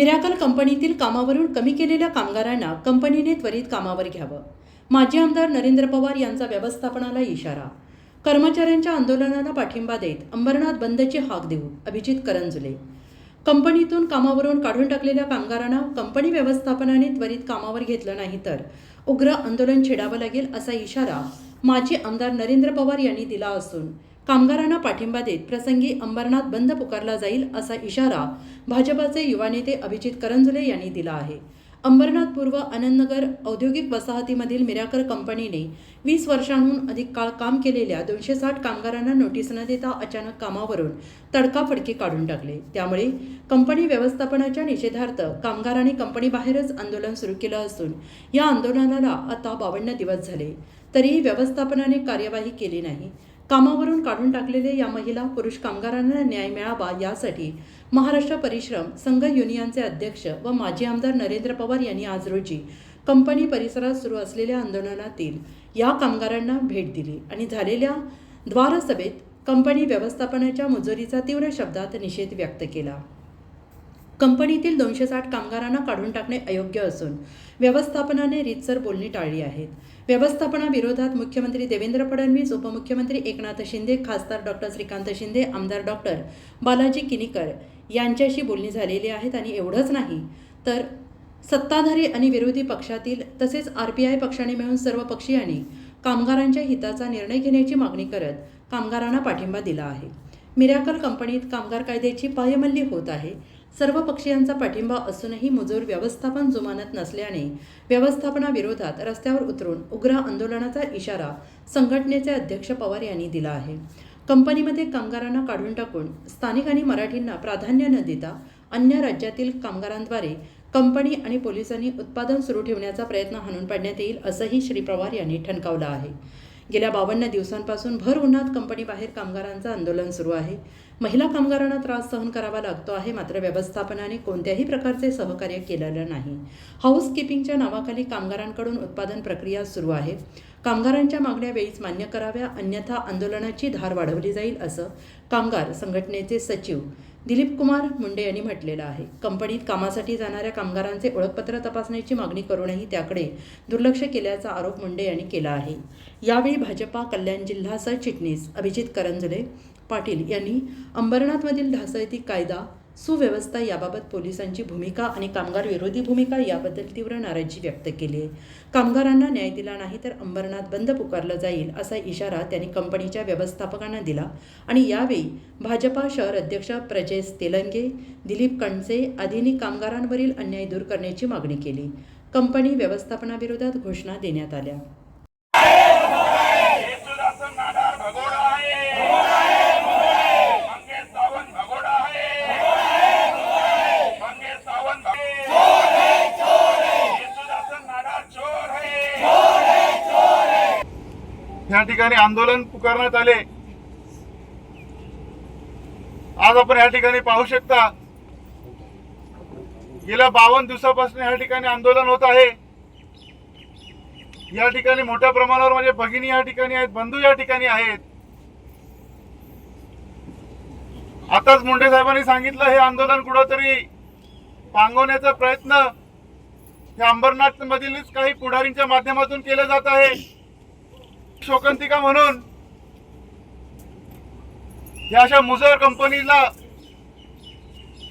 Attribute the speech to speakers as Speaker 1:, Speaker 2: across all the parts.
Speaker 1: Miracle कंपनीतील कामावरून कमी केलेल्या कामगारांना कंपनीने त्वरित कामावर घ्यावं. माजी आमदार नरेंद्र पवार यांचा व्यवस्थापनाला इशारा. कर्मचाऱ्यांच्या आंदोलनाला पाठिंबा देत अंबरनाथ बंदची हाक देऊ अभिजित करंजुले. कंपनीतून कामावरून काढून टाकलेल्या कामगारांना कंपनी व्यवस्थापनाने त्वरित कामावर घेतलं नाही तर उग्र आंदोलन छेडावं लागेल असा इशारा माजी आमदार नरेंद्र पवार यांनी दिला असून कामगारांना पाठिंबा देत प्रसंगी अंबरनाथ बंद पुकारला जाईल असा इशारा भाजपाचे युवा नेते अभिजित करंजुले यांनी दिला आहे. अंबरनाथ पूर्व आनंदनगर औद्योगिक वसाहतीमधील मिराकर कंपनीने वीस वर्षांहून अधिक काळ काम केलेल्या दोनशे साठ कामगारांना नोटीस न देता अचानक कामावरून तडकाफडकी काढून टाकले. त्यामुळे कंपनी व्यवस्थापनाच्या निषेधार्थ कामगारांनी कंपनीबाहेरच आंदोलन सुरू केलं असून या आंदोलनाला आता बावन्न दिवस झाले. तरीही व्यवस्थापनाने कार्यवाही केली नाही. कामावरून काढून टाकलेले या महिला पुरुष कामगारांना न्याय मिळावा यासाठी महाराष्ट्र परिश्रम संघ युनियनचे अध्यक्ष व माजी आमदार नरेंद्र पवार यांनी आज रोजी कंपनी परिसरात सुरू असलेल्या आंदोलनातील या कामगारांना भेट दिली आणि झालेल्या द्वारसभेत कंपनी व्यवस्थापनाच्या मुजोरीचा तीव्र शब्दात निषेध व्यक्त केला. कंपनीतील दोनशे साठ कामगारांना काढून टाकणे अयोग्य असून व्यवस्थापनाने रीतसर बोलणी टाळली आहेत. व्यवस्थापनाविरोधात मुख्यमंत्री देवेंद्र फडणवीस उपमुख्यमंत्री एकनाथ शिंदे खासदार डॉक्टर श्रीकांत शिंदे आमदार डॉक्टर बालाजी किनीकर यांच्याशी बोलणी झालेली आहेत आणि एवढंच नाही तर सत्ताधारी आणि विरोधी पक्षातील तसेच आर पी आय पक्षाने मिळून सर्व पक्षीयांनी कामगारांच्या हिताचा निर्णय घेण्याची मागणी करत कामगारांना पाठिंबा दिला आहे. मिराकल कंपनीत कामगार कायद्याची पायमल्ली होत आहे. सर्व पक्षीयांचा पाठिंबा असूनही मुजोर व्यवस्थापन जुमानत नसल्याने व्यवस्थापनाविरोधात रस्त्यावर उतरून उग्र आंदोलनाचा इशारा संघटनेचे अध्यक्ष पवार यांनी दिला आहे. कंपनीमध्ये कामगारांना काढून टाकून स्थानिक आणि मराठींना प्राधान्य न देता अन्य राज्यातील कामगारांद्वारे कंपनी आणि पोलिसांनी उत्पादन सुरू ठेवण्याचा प्रयत्न हाणून पाडण्यात येईल असंही श्री पवार यांनी ठणकावलं आहे. गेल्या बावन्न दिवसांपासून भर उन्हात कंपनीबाहेर कामगारांचं आंदोलन सुरू आहे. महिला कामगारांना त्रास सहन करावा लागतो आहे मात्र व्यवस्थापनाने कोणत्याही प्रकारचे सहकार्य केलेलं नाही. हाऊसकीपिंगच्या नावाखाली कामगारांकडून उत्पादन प्रक्रिया सुरू आहे. कामगारांच्या मागण्या वेळीच मान्य कराव्या अन्यथा आंदोलनाची धार वाढवली जाईल असं कामगार संघटनेचे सचिव दिलीप कुमार मुंडे यांनी म्हटलेलं आहे. कंपनीत कामासाठी जाणाऱ्या कामगारांचे ओळखपत्र तपासण्याची मागणी करूनही त्याकडे दुर्लक्ष केल्याचा आरोप मुंडे यांनी केला आहे. यावेळी भाजपा कल्याण जिल्हा सरचिटणीस अभिजित करंजले पाटील यांनी अंबरनाथमधील ढासळती कायदा सुव्यवस्था याबाबत पोलिसांची भूमिका आणि कामगार विरोधी भूमिका याबद्दल तीव्र नाराजी व्यक्त केली. आहे कामगारांना न्याय दिला नाही तर अंबरनाथ बंद पुकारलं जाईल असा इशारा त्यांनी कंपनीच्या व्यवस्थापकांना दिला. आणि यावेळी भाजपा शहर अध्यक्ष प्रजेश तेलंगे दिलीप कणसे आदींनी कामगारांवरील अन्याय दूर करण्याची मागणी केली. कंपनी व्यवस्थापनाविरोधात घोषणा देण्यात आल्या.
Speaker 2: ठिकाणी आंदोलन पुकारण्यात आले. आज आपण या ठिकाणी पाहू शकता गेल्या बावन्न दिवसापासून या ठिकाणी आंदोलन होत आहे. या ठिकाणी मोठ्या प्रमाणावर म्हणजे भगिनी या ठिकाणी आहेत बंधू या ठिकाणी आहेत. आताच मुंडे साहेबांनी सांगितलं हे आंदोलन कुठंतरी पांगवण्याचा प्रयत्न हे अंबरनाथ मधीलच काही पुढारींच्या माध्यमातून केलं जात आहे. शोकंतिका म्हणून या अशा मुजर कंपनीला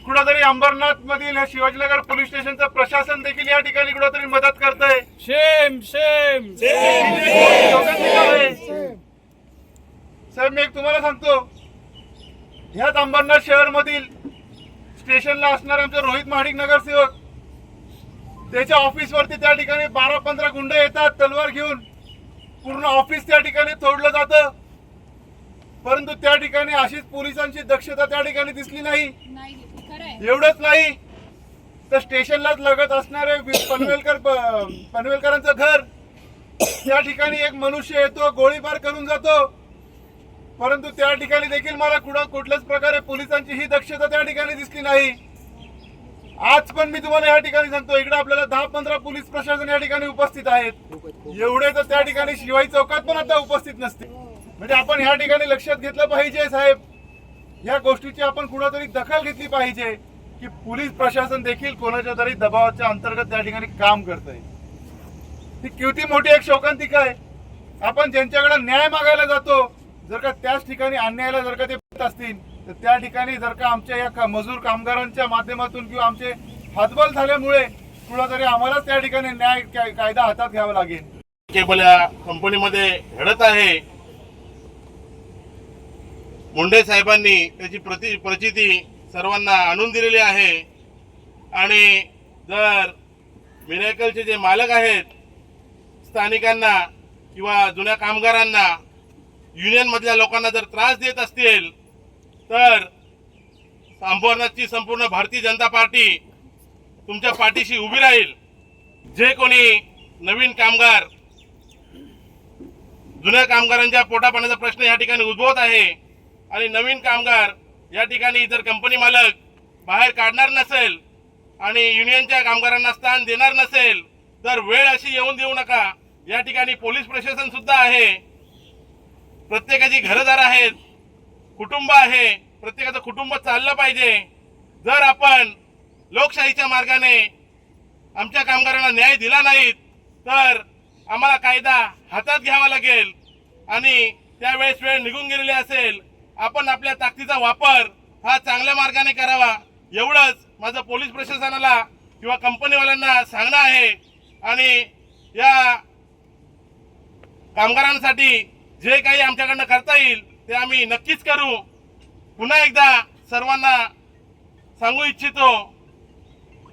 Speaker 2: कुठंतरी अंबरनाथ मधील हे शिवाजीनगर पोलीस स्टेशनचं प्रशासन देखील या ठिकाणी कुठंतरी मदत करतंय.
Speaker 3: शेम शेम
Speaker 2: शोकांतिका आहे. साहेब मी एक तुम्हाला सांगतो. ह्याच अंबरनाथ शहर मधील स्टेशनला असणारे आमचे रोहित महाडिक नगरसेवक त्याच्या ऑफिस वरती त्या ठिकाणी बारा पंधरा गुंड येतात तलवार घेऊन. पूर्ण ऑफिस त्या ठिकाणी तोडलं जातं. परंतु त्या ठिकाणी अशीच पोलिसांची दक्षता त्या ठिकाणी दिसली नाही. एवढंच नाही. तर स्टेशनलाच लगत असणारे पनवेलकर पनवेलकरांचं घर. त्या ठिकाणी एक मनुष्य येतो गोळीबार करून जातो. परंतु त्या ठिकाणी देखील मला कुठं कुठल्याच प्रकारे पोलिसांची ही दक्षता त्या ठिकाणी दिसली नाही. आज पण मी तुम्हाला या ठिकाणी सांगतो इकडे आपल्याला दहा पंधरा पोलीस प्रशासन या ठिकाणी उपस्थित आहेत. एवढे तर त्या ठिकाणी शिवाई चौकात पण आता उपस्थित नसते. म्हणजे आपण ह्या ठिकाणी लक्षात घेतलं पाहिजे साहेब. या गोष्टीची आपण कुणातरी दखल घेतली पाहिजे की पोलीस प्रशासन देखील कोणाच्या तरी दबावाच्या अंतर्गत त्या ठिकाणी काम करत आहे ही किती मोठी एक शोकांतिका आहे. आपण ज्यांच्याकडे न्याय मागायला जातो जर का त्याच ठिकाणी अन्यायाला जर का ते असतील तर त्या ठिकाणी जर का आमच्या या मजूर कामगारांच्या माध्यमातून किंवा आमचे हातबल झाल्यामुळे कुणातरी आम्हालाच त्या ठिकाणी न्याय कायदा हातात घ्यावा लागेल.
Speaker 4: केबल या कंपनीमध्ये घडत आहे. मुंडे साहेबांनी त्याची प्रति प्रचिती सर्वांना आणून दिलेली आहे. आणि जर मिरेकलचे जे मालक आहेत स्थानिकांना किंवा जुन्या कामगारांना युनियनमधल्या लोकांना जर त्रास देत असतील तर संपूर्णची संपूर्ण भारतीय जनता पार्टी तुमच्या पाठीशी उभी राहील. जे कोणी नवीन कामगार जुन्या कामगारांच्या पोटापाण्याचा प्रश्न या ठिकाणी उद्भवत आहे आणि नवीन कामगार या ठिकाणी जर कंपनी मालक बाहेर काढणार नसेल आणि युनियनच्या कामगारांना स्थान देणार नसेल तर वेळ अशी येऊन देऊ नका. या ठिकाणी पोलीस प्रशासन सुद्धा आहे. प्रत्येकाची घरदार आहेत. कुटुंब आहे. प्रत्येकाचं कुटुंब चाललं पाहिजे. जर आपण लोकशाहीच्या मार्गाने आमच्या कामगारांना न्याय दिला नाहीत तर आम्हाला कायदा हातात घ्यावा लागेल आणि त्यावेळेस वेळ निघून गेलेली असेल आपण आपल्या ताकदीचा वापर हा चांगल्या मार्गाने करावा. एवढंच माझं पोलीस प्रशासनाला किंवा कंपनीवाल्यांना सांगणं आहे. आणि या कामगारांसाठी जे काही आमच्याकडनं करता येईल ते आम्ही नक्कीच करू. पुन्हा एकदा सर्वांना सांगू इच्छितो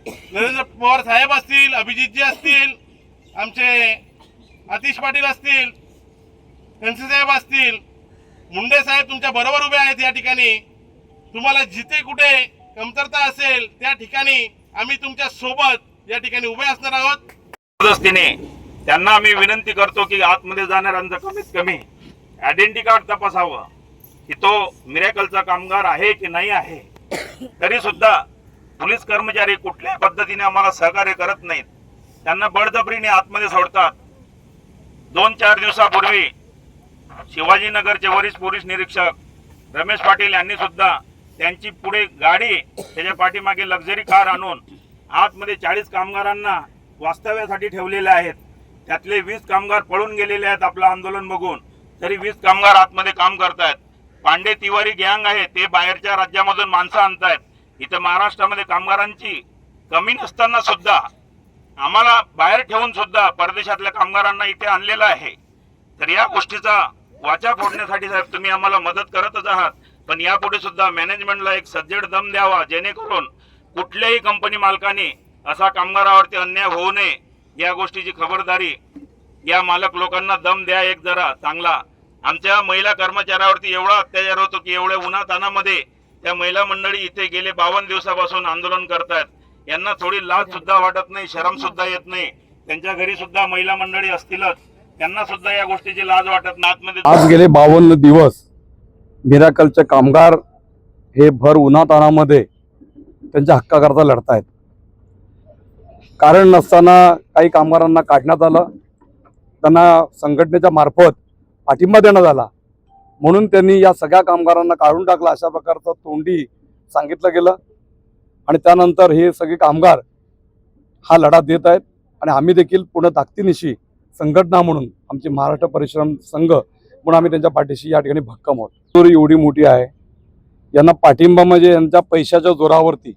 Speaker 4: नरेंद्र पवार साहेब असतील अभिजितजी असतील आमचे आतिश पाटील असतील कनसे साहेब असतील मुंडे साहेब तुमच्या बरोबर उभे आहेत या ठिकाणी. तुम्हाला जिथे कुठे कमतरता असेल त्या ठिकाणी आम्ही तुमच्यासोबत या ठिकाणी उभे असणार आहोत.
Speaker 3: त्यांना आम्ही विनंती करतो की आतमध्ये जाणाऱ्यांचं कमीत कमी आयडेंटिटी कार्ड तपासावं की तो मिरॅकलचा कामगार आहे की नाही आहे. तरी सुद्धा पोलीस कर्मचारी कुठल्याही पद्धतीने आम्हाला सहकार्य करत नाहीत. त्यांना बळजबरीने आतमध्ये सोडतात. दोन चार दिवसापूर्वी शिवाजीनगरचे वरिष्ठ पोलीस निरीक्षक रमेश पाटील यांनी सुद्धा त्यांची पुढे गाडी त्याच्या पाठीमागे लक्झरी कार आणून आतमध्ये चाळीस कामगारांना वास्तव्यासाठी ठेवलेले आहेत. त्यातले वीस कामगार पळून गेलेले आहेत आपलं आंदोलन बघून. तरी वीस कामगार आतमध्ये काम करतायत. पांडे तिवारी गँग आहे ते बाहेरच्या राज्यामधून माणसं आणतायत. इथं महाराष्ट्रामध्ये कामगारांची कमी नसताना सुद्धा आम्हाला बाहेर ठेवून सुद्धा परदेशातल्या कामगारांना इथे आणलेलं आहे. तर या गोष्टीचा वाचा फोडण्यासाठी साहेब तुम्ही आम्हाला मदत करतच आहात. पण यापुढे सुद्धा मॅनेजमेंटला एक सज्जड दम द्यावा जेणेकरून कुठल्याही कंपनी मालकाने असा कामगारावरती अन्याय होऊ नये या गोष्टीची खबरदारी या मालक लोकांना दम द्या एक जरा चांगला. आमच्या महिला कर्मचाऱ्यावरती एवढा अत्याचार होतो की एवढ्या उन्हातानामध्ये त्या महिला मंडळी इथे गेले बावन्न दिवसापासून आंदोलन करतायत. यांना थोडी लाज सुद्धा वाटत नाही शरम सुद्धा येत नाही. त्यांच्या घरी सुद्धा महिला मंडळी असतीलच. त्यांना सुद्धा या गोष्टीची लाज वाटत नाही आतमध्ये
Speaker 5: आज गेले बावन्न दिवस. मिराकलचे कामगार हे भर उन्हातानामध्ये त्यांच्या हक्काकरता लढतायत. कारण नसताना काही कामगारांना काढण्यात आलं. त्यांना संघटनेच्या मार्फत पाठिंबा देण्यात आला. म्हणून त्यांनी या सगळ्या कामगारांना काढून टाकलं. अशा प्रकारचं तोंडी सांगितलं गेलं. आणि त्यानंतर हे सगळे कामगार हा लढा देत आहेत. आणि आम्ही देखील पुणे ताकदीनिशी संघटना म्हणून आमची महाराष्ट्र परिश्रम संघ म्हणून आम्ही त्यांच्या पाठीशी या ठिकाणी भक्कम आहोत. चोरी एवढी मोठी आहे. यांना पाठिंबा म्हणजे यांच्या पैशाच्या जोरावरती.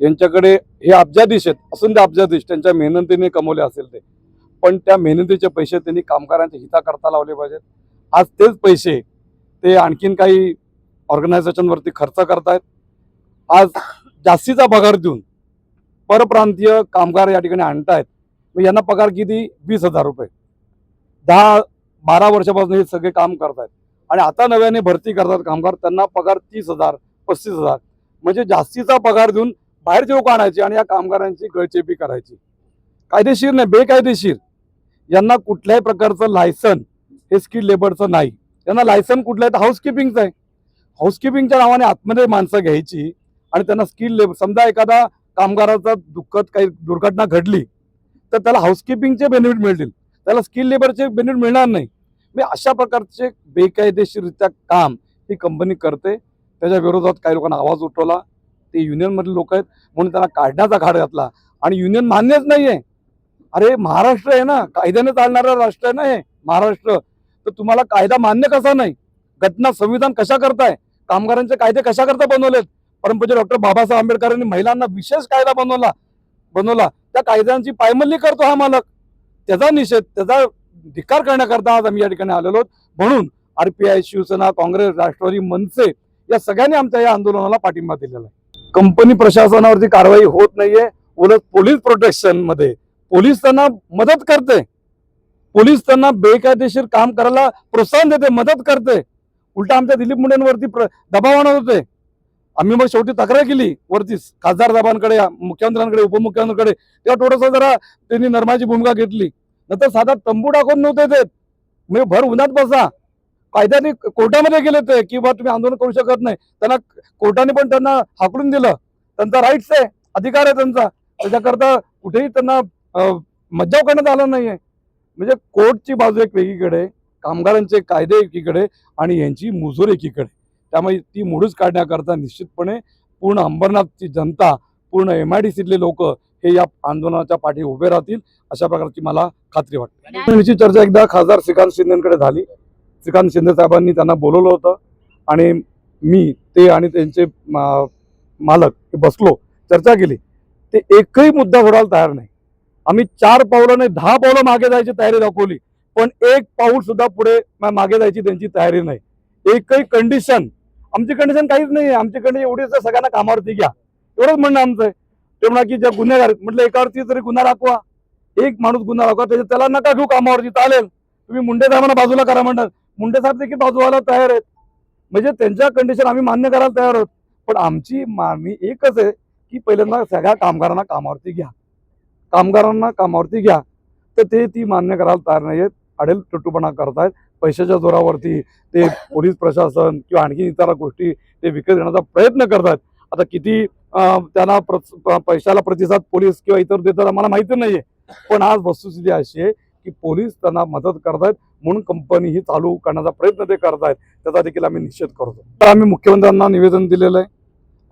Speaker 5: यांच्याकडे हे अब्जाधीश आहेत. असून ते अब्जाधीश त्यांच्या मेहनतीने कमवले असेल ते. पण त्या मेहनतीचे पैसे त्यांनी कामगारांच्या हिताकरता लावले पाहिजेत. आज तेच पैसे ते आणखीन काही ऑर्गनायझेशनवरती खर्च करतायत. आज जास्तीचा पगार देऊन परप्रांतीय कामगार या ठिकाणी आणतायत. मग यांना पगार किती? वीस हजार रुपये. दहा बारा वर्षापासून हे सगळे काम करतायत. आणि आता नव्याने भरती करतात कामगार त्यांना पगार तीस हजार पस्तीस हजार. म्हणजे जास्तीचा पगार देऊन बाहेरचे लोक आणायचे आणि या कामगारांची गळचेपी करायची. कायदेशीर नाही बेकायदेशीर. यांना कुठल्याही प्रकारचं लायसन हे स्किल लेबरचं नाही. त्यांना लायसन कुठलं आहे तर हाऊसकीपिंगचं आहे. हाऊसकीपिंगच्या नावाने आतमध्ये माणसं घ्यायची आणि त्यांना स्किल लेबर समजा एखादा कामगाराचा दुःखद काही दुर्घटना घडली तर त्याला हाऊसकीपिंगचे बेनिफिट मिळतील. त्याला स्किल लेबरचे बेनिफिट मिळणार नाही. मी अशा प्रकारचे बेकायदेशीररित्या काम ही कंपनी करते. त्याच्या विरोधात काही लोकांना आवाज उठवला. ते युनियनमधले लोक आहेत. म्हणून त्यांना काढण्याचा घाट घातला. आणि युनियन मान्यच नाही आहे अरे महाराष्ट्र आहे ना कायद्याने चालणारं राष्ट्र आहे ना हे महाराष्ट्र. तर तुम्हाला कायदा मान्य कसा नाही? घटना संविधान कशा करताय? कामगारांचे कायदे कशा करता बनवलेत? परमपूज्य डॉक्टर बाबासाहेब आंबेडकरांनी महिलांना विशेष कायदा बनवला बनवला. त्या कायद्यांची पायमल्ली करतो हा मालक. त्याचा निषेध त्याचा धिक्कार करण्याकरता आज आम्ही या ठिकाणी आलेलो आहोत. म्हणून आरपीआय शिवसेना काँग्रेस राष्ट्रवादी मनसे या सगळ्यांनी आमच्या या आंदोलनाला पाठिंबा दिलेला आहे. कंपनी प्रशासनावरती कारवाई होत नाहीये. उलट पोलीस प्रोटेक्शनमध्ये पोलीस त्यांना मदत करते. पोलीस त्यांना बेकायदेशीर काम करायला प्रोत्साहन देते मदत करते. उलटा आमच्या दिलीप मुंडेंवरती प्र- दबाव आणत होते. आम्ही मग शेवटी तक्रार केली. वरतीच खासदार साहेबांकडे मुख्यमंत्र्यांकडे उपमुख्यमंत्र्यांकडे. तेव्हा थोडंसं जरा त्यांनी नरमाची भूमिका घेतली. नंतर साधा तंबू टाकून नव्हते ते म्हणजे भर उन्हात बसा. कायद्याने कोर्टामध्ये गेले ते की बा तुम्ही आंदोलन करू शकत नाही. त्यांना कोर्टाने पण त्यांना हाकलून दिलं. त्यांचा राईट्स आहे अधिकार आहे त्यांचा. त्याच्याकरता कुठेही त्यांना मज्जाव करण्यात आला नाहीये. म्हणजे कोर्टची बाजू एक वेगळीकडे कामगारांचे कायदे एकीकडे आणि यांची मुजूर एकीकडे. त्यामुळे ती मोडूच काढण्याकरता निश्चितपणे पूर्ण अंबरनाथची जनता पूर्ण एम आय डी सीतले लोक हे या आंदोलनाच्या पाठी उभे राहतील अशा प्रकारची मला खात्री वाटते. याची चर्चा एकदा खासदार श्रीकांत शिंदेकडे झाली. श्रीकांत शिंदे साहेबांनी त्यांना बोलवलं होतं आणि मी ते आणि त्यांचे मालक हे बसलो चर्चा केली. ते एकही मुद्दा सोडायला तयार नाही. आम्ही चार पावलं नाही दहा पावलं मागे जायची तयारी दाखवली. पण एक पाऊल सुद्धा पुढे मागे जायची त्यांची तयारी नाही. एकही कंडिशन आमची कंडिशन काहीच नाही आहे. आमची कंडिशन एवढीच सगळ्यांना कामावरती घ्या. एवढंच म्हणणं आमचं. आहे ते म्हणा की ज्या गुन्हेगार म्हटलं एकावरती तरी गुन्हा दाखवा. एक माणूस गुन्हा दाखवा त्याच्या त्याला नका घेऊ कामावरती चालेल. तुम्ही मुंडे साहेबांना बाजूला करा म्हणतात. मुंडे साहेब देखील बाजू व्हायला तयार आहेत. म्हणजे त्यांच्या कंडिशन आम्ही मान्य करायला तयार आहोत. पण आमची मागणी एकच आहे की पहिल्यांदा सगळ्या कामगारांना कामावरती घ्या. कामगारांना कामावरती घ्या. तर ते ती मान्य करायला तयार नाही आहेत अडेल टट्टूपणा करतायत. पैशाच्या जोरावरती ते पोलीस प्रशासन किंवा आणखी इतर गोष्टी ते विकत घेण्याचा प्रयत्न करतात आता किती त्यांना प्रत- प- पैशाला प्रतिसाद पोलीस किंवा इतर देतात आम्हाला माहिती नाहीये. पण आज वस्तुस्थिती अशी आहे की पोलीस त्यांना मदत करतायत म्हणून कंपनी ही चालू करण्याचा प्रयत्न ते करतायत. त्याचा देखील आम्ही निषेध करतो. तर आम्ही मुख्यमंत्र्यांना निवेदन दिलेलं आहे.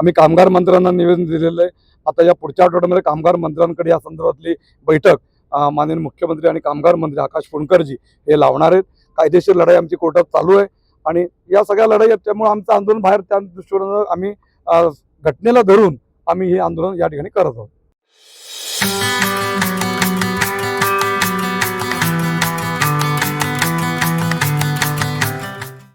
Speaker 5: आम्ही कामगार मंत्र्यांना निवेदन दिलेलं आहे. आता या पुढच्या आठवड्यामध्ये कामगार मंत्र्यांकडे या संदर्भातली बैठक माननीय मुख्यमंत्री आणि कामगार मंत्री आकाश फुंडकरजी हे लावणार आहेत. कायदेशीर लढाई आमची कोर्टात चालू आहे. आणि या सगळ्या लढाई आहेत त्यामुळे आमचं आंदोलन बाहेर त्या दृष्टीने आम्ही घटनेला धरून आम्ही हे आंदोलन या ठिकाणी करत आहोत.